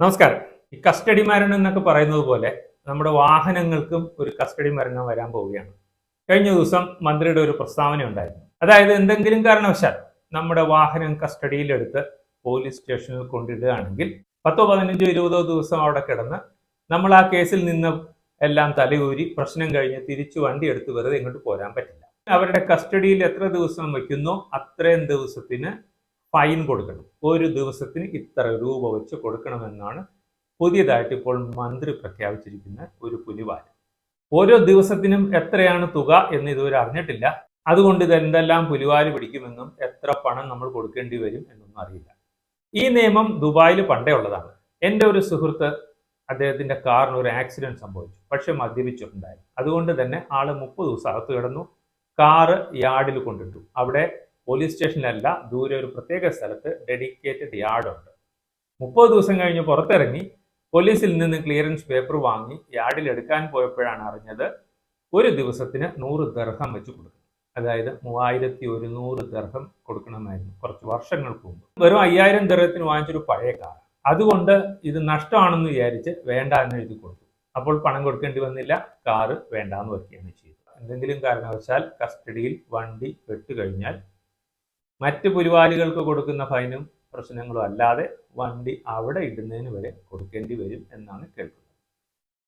നമസ്കാരം. ഈ കസ്റ്റഡി മരണം എന്നൊക്കെ പറയുന്നത് പോലെ നമ്മുടെ വാഹനങ്ങൾക്കും ഒരു കസ്റ്റഡി മരണം വരാൻ പോവുകയാണ്. കഴിഞ്ഞ ദിവസം മന്ത്രിയുടെ ഒരു പ്രസ്താവന ഉണ്ടായിരുന്നു. അതായത് എന്തെങ്കിലും കാരണവശാൽ നമ്മുടെ വാഹനം കസ്റ്റഡിയിലെടുത്ത് പോലീസ് സ്റ്റേഷനിൽ കൊണ്ടിടുകയാണെങ്കിൽ പത്തോ പതിനഞ്ചോ ഇരുപതോ ദിവസം അവിടെ കിടന്ന് നമ്മൾ ആ കേസിൽ നിന്ന് എല്ലാം തലയൂരി പ്രശ്നം കഴിഞ്ഞ് തിരിച്ചു വണ്ടി എടുത്ത് വെറുതെ ഇങ്ങോട്ട് പോരാൻ പറ്റില്ല. അവരുടെ കസ്റ്റഡിയിൽ എത്ര ദിവസം വയ്ക്കുന്നോ അത്രയും ദിവസത്തിന് ഫൈൻ കൊടുക്കണം. ഒരു ദിവസത്തിന് ഇത്ര രൂപ വെച്ച് കൊടുക്കണമെന്നാണ് പുതിയതായിട്ട് ഇപ്പോൾ മന്ത്രി പ്രഖ്യാപിച്ചിരിക്കുന്ന ഒരു പുലിവാൽ. ഓരോ ദിവസത്തിനും എത്രയാണ് തുക എന്ന് ഇതുവരെ അറിഞ്ഞിട്ടില്ല. അതുകൊണ്ട് ഇത് എന്തെല്ലാം പുലിവാൽ പിടിക്കുമെന്നും എത്ര പണം നമ്മൾ കൊടുക്കേണ്ടി വരും എന്നൊന്നും അറിയില്ല. ഈ നിയമം ദുബായിൽ പണ്ടേ ഉള്ളതാണ്. എന്റെ ഒരു സുഹൃത്ത് അദ്ദേഹത്തിന്റെ കാറിന് ഒരു ആക്സിഡന്റ് സംഭവിച്ചു. പക്ഷെ മദ്യപിച്ചിട്ടുണ്ടായി അതുകൊണ്ട് തന്നെ ആൾ മുപ്പത് ദിവസം അകത്ത് കിടന്നു. കാറ് യാർഡിൽ കൊണ്ടിട്ടു. അവിടെ പോലീസ് സ്റ്റേഷനിലല്ല ദൂരെ ഒരു പ്രത്യേക സ്ഥലത്ത് ഡെഡിക്കേറ്റഡ് യാർഡുണ്ട്. മുപ്പത് ദിവസം കഴിഞ്ഞ് പുറത്തിറങ്ങി പോലീസിൽ നിന്ന് ക്ലിയറൻസ് പേപ്പർ വാങ്ങി യാർഡിൽ എടുക്കാൻ പോയപ്പോഴാണ് അറിഞ്ഞത് ഒരു ദിവസത്തിന് നൂറ് ദർഹം വെച്ച് കൊടുക്കും അതായത് മൂവായിരത്തി ഒരുന്നൂറ് ദർഹം കൊടുക്കണമായിരുന്നു കുറച്ച് വർഷങ്ങൾക്ക് മുമ്പ്. വെറും അയ്യായിരം ദർഹത്തിന് വാങ്ങിച്ചൊരു പഴയ കാർ. അതുകൊണ്ട് ഇത് നഷ്ടമാണെന്ന് വിചാരിച്ച് വേണ്ട എന്ന് എഴുതി കൊടുത്തു. അപ്പോൾ പണം കൊടുക്കേണ്ടി വന്നില്ല കാറ് വേണ്ടാന്ന് വെക്കുകയാണ് ചെയ്തത്. എന്തെങ്കിലും കാരണവശാൽ കസ്റ്റഡിയിൽ വണ്ടി പെട്ടുകഴിഞ്ഞാൽ മറ്റ് പുലിവാലികൾക്ക് കൊടുക്കുന്ന ഫൈനും പ്രശ്നങ്ങളും അല്ലാതെ വണ്ടി അവിടെ ഇടുന്നതിന് വരെ കൊടുക്കേണ്ടി വരും എന്നാണ് കേൾക്കുന്നത്.